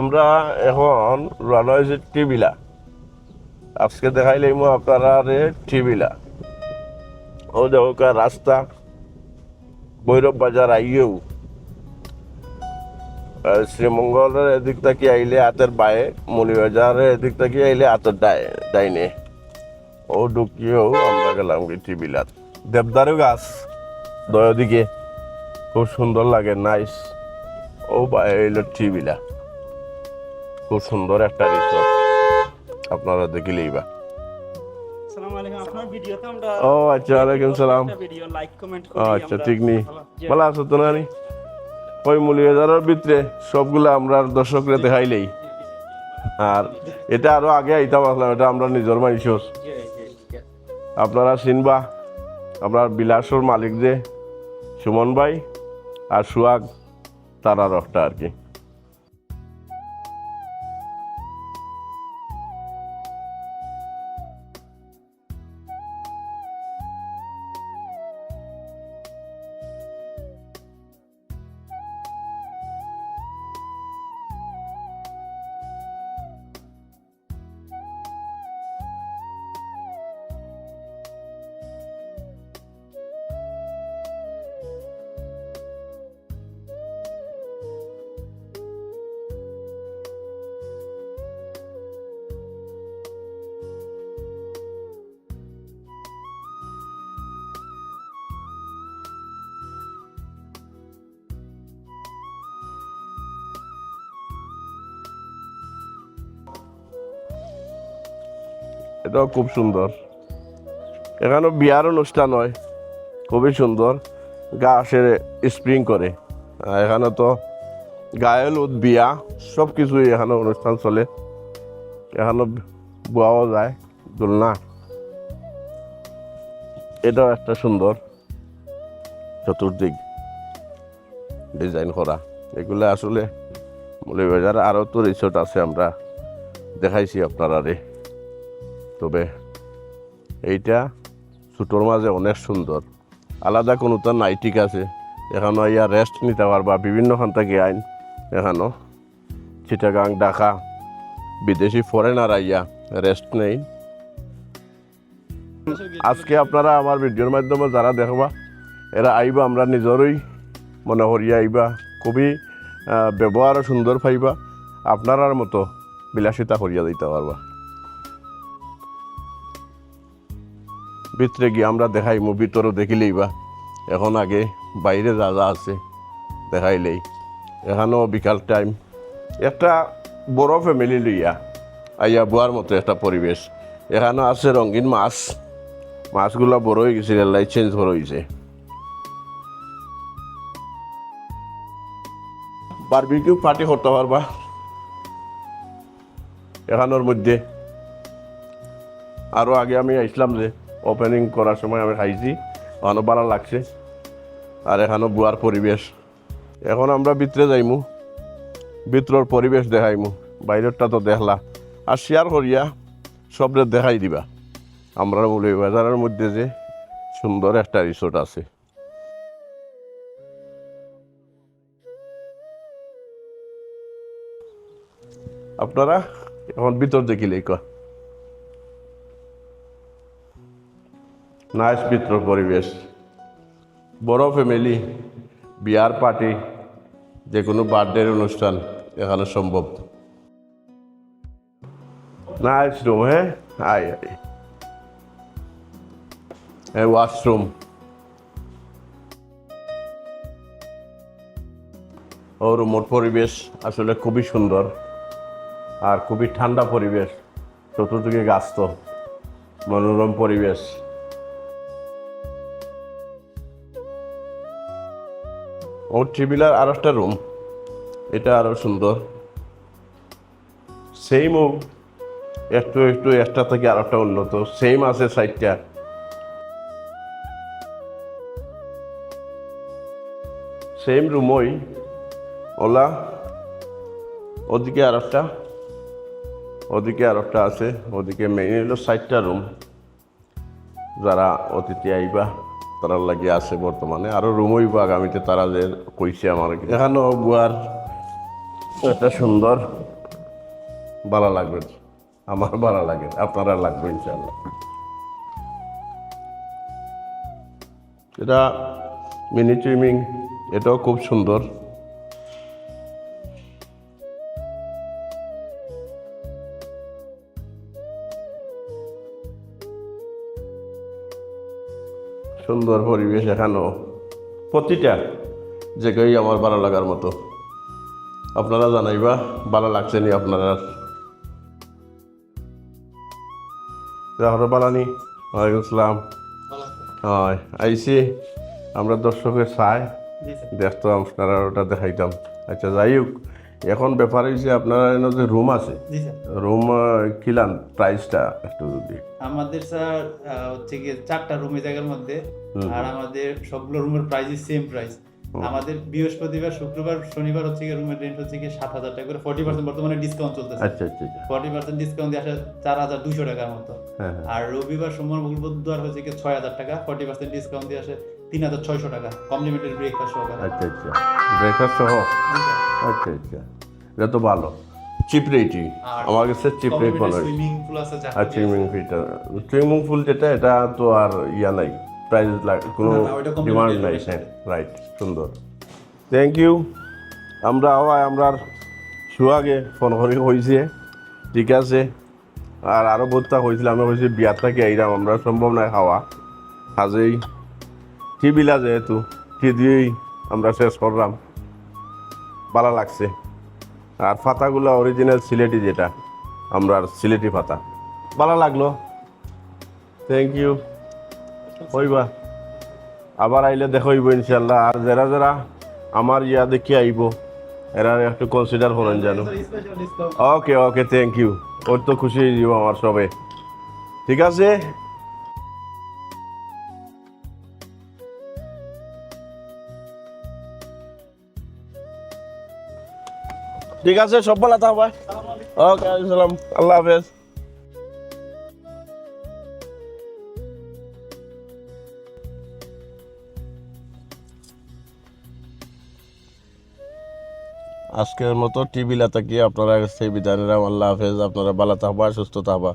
আমরা এখন রানা হয়েছে টিবিলা আজকে দেখাইলাম আপনারা রে টিবিলা ও দেখো রাস্তা, ভৈরব বাজার আইয়েও শ্রীমঙ্গলের এদিক থেকে আইলে হাতের বায়ে মলিবাজারের এদিক থেকে আইলে হাতের ডায় ডাইনে। ও ঢুকিয়েও আমরা গেলাম কি টিবিলাত দেবদারু গাছ, দয়দিকে। খুব সুন্দর লাগে নাইস ও এলো টিবিলা খুব সুন্দর একটা রিসোর্ট আপনারা দেখিলেই বা। ও আচ্ছা ওয়ালাইকুম সালাম। আচ্ছা ঠিক নেই ভালো আছো তো নানি ওই মূল্যবাজারের ভিতরে সবগুলো আমরা দর্শকরা দেখাইলেই। আর এটা আরও আগে আইতাম আসলাম এটা আমরা নিজের জি। আপনারা চিনবা আপনার বিলাসর মালিক যে সুমন ভাই আর সুয়াগ তারা রফটা আর কি। এটাও খুব সুন্দর। এখানেও বিয়ার অনুষ্ঠান হয়, খুবই সুন্দর। গাছের স্প্রিং করে। এখানে তো গায়েল উদ, বিয়া সব কিছুই এখানে অনুষ্ঠান চলে। এখানে বোয়াও যায়, দোলনা। এটাও একটা সুন্দর চতুর্দিক ডিজাইন করা। এগুলো আসলে মৌলভীবাজার আরও তো রিসোর্ট আছে, আমরা দেখাইছি আপনারা রে তবে এইটা ছোটোর মাঝে অনেক সুন্দর। আলাদা কোনো তো নাই ঠিক আছে। এখানো ইয়া রেস্ট নিতে পারবা বিভিন্ন খান থেকে আইন এখানো। চিটাগাং ঢাকা বিদেশি ফরেনার আইয়া রেস্ট নেই। আজকে আপনারা আমার ভিডিওর মাধ্যমে যারা দেখবা এরা আইবা আমরা নিজেরই মনে করি আইবা। খুবই আহ, ব্যবহারও সুন্দর পাইবা। আপনারার মতো বিলাসিতা করিয়া দিতে পারবা। ভিতরে গিয়ে আমরা দেখাই দেখাইমু ভিতরও দেখিলেই বা। এখন আগে বাইরে যা যা আছে দেখাইলেই। এখানেও বিকাল টাইম একটা বড় ফ্যামিলি লইয়া আইয়া বুয়ার মতো একটা পরিবেশ। এখানেও আছে রঙিন মাছ। মাছগুলো বড় হয়ে গেছে লাই চেঞ্জ বড় হয়েছে বারবিকিউ পার্টি করতে পারবা। এখানোর মধ্যে। আরও আগে আমি আসলাম যে ওপেনিং করার সময় আমি খাইছি ওখানে ভালো লাগছে। আর এখানেও বুয়ার পরিবেশ। এখন আমরা ভিতরে যাইমু। ভিতরের পরিবেশ দেখাইমু। বাইরেরটা তো দেখলা। আর শেয়ার করিয়া সবরে দেখাই দিবা। আমরা বলি, বাজারের মধ্যে যে সুন্দর একটা রিসোর্ট আছে। আপনারা এখন ভিতর দেখিলেই কয় নাইস মিত্র পরিবেশ। বড় ফ্যামিলি বিয়ার পার্টি যে কোনো বার্থডের অনুষ্ঠান এখানে সম্ভব। নাইস রুম হ্যাঁ? আই আই হ্যাঁ ওয়াশরুম ও রুমোর পরিবেশ আসলে খুবই সুন্দর আর খুবই ঠান্ডা পরিবেশ। চতুর্দিকে গাছ তো, মনোরম পরিবেশ। ও ট্রিবিলার আর একটা রুম এটা আরও সুন্দর। সেমও একটু একটু একটা থেকে আর একটা উন্নত। সেম আছে সাইডটা সেম রুমই ওলা, ওদিকে আর একটা ওদিকে আর একটা আছে। ওদিকে মেইন হলো সাইডটা রুম যারা অতিথি আইবা। তারা লাগিয়ে আছে বর্তমানে। আরও রুমই আমি তো তারা যে কইছে আমার। এখানেও বুয়ার একটা সুন্দর ভালো লাগবে। আমার ভালো লাগে, আপনারা লাগবে ইনশাল্লাহ এটা মিনি সুইমিং, এটাও খুব সুন্দর। সুন্দর পরিবেশ এখানেও প্রতিটা জায়গায় আমার ভালো লাগার মতো। আপনারা জানাইবা ভালো লাগছে নি আপনারা? বালানি ওয়ালাইকুম আসসালাম হয় আইসি আমরা দর্শকের চাই জি স্যার। দেখতো আপনারা ওটা দেখাইতাম। আচ্ছা যাই হোক এখন ব্যাপার হয়েছে আপনারা যে রুম আছে রুম কিলান প্রাইসটা একটু যদি। আমাদের স্যার হচ্ছে গিয়ে চারটা রুমের জায়গার মধ্যে আর আমাদের সবগুলো রুমের প্রাইস সেম প্রাইস আমাদের বৃহস্পতিবার শুক্রবার শনিবার হচ্ছে গিয়ে রুমের রেন্ট হচ্ছে গিয়ে সাত হাজার টাকা করে। ফর্টি পার্সেন্ট বর্তমানে ডিসকাউন্ট চলতেছে। আচ্ছা আচ্ছা ফর্টি পার্সেন্ট ডিসকাউন্ট দিয়ে আসে চার হাজার দুশো টাকার মতো। হ্যাঁ হ্যাঁ। আর রবিবার সোমবার মঙ্গল বুধবার হচ্ছে গিয়ে ছয় হাজার টাকা। ফর্টি পার্সেন্ট ডিসকাউন্ট দিয়ে আসে তিন হাজার ছয়শো টাকা। কমপ্লিমেন্টারি ব্রেকফাস্ট সহকারে আচ্ছা আচ্ছা। ব্রেকফাস্ট সহ? আচ্ছা। আচ্ছা এটা তো ভালো। চিপ রেটই আমার কাছে চিপ রেট সুইমিং পুল আছে আর সুইমিং পুলটা সুইমিং পুল যেটা এটা তো আর ইয়া নাই। প্রাইস কোনো ডিমান্ড নাই। হ্যাঁ রাইট সুন্দর। থ্যাংক ইউ আমরা আবার আমরা সুয়াগে ফোন করে হয়েছে। ঠিক আছে। আর আরও বহুতটা হয়েছিল। আমি হয়েছে বিয়ার থেকে এইরাম আমরা সম্ভব নয় খাওয়া। আজই টিবিলা যেহেতু টি দিয়েই আমরা শেষ করলাম? ভালো লাগছে। আর পাতাগুলো অরিজিনাল সিলেটি যেটা, আমরা সিলেটি পাতা ভালো লাগল। থ্যাংক ইউ হইবা। আবার আইলে দেখইব ইনশাল্লাহ আর যারা যারা আমার ইয়া দেখি আইব, এরা একটু কনসিডার করেন জানো ওকে ওকে থ্যাংক ইউ ওর তো খুশি হয়ে যাব আমার সবে। ঠিক আছে? ঠিক আছে, সব ভালো হবে ওকে, আসসালাম। আল্লাহ হাফেজ। আজকের মতো টিভি লাতাকি আপনারা? সেই বিধানেরা আল্লাহ হাফেজ। আপনারা ভালো থাকবা, সুস্থ থাকবা।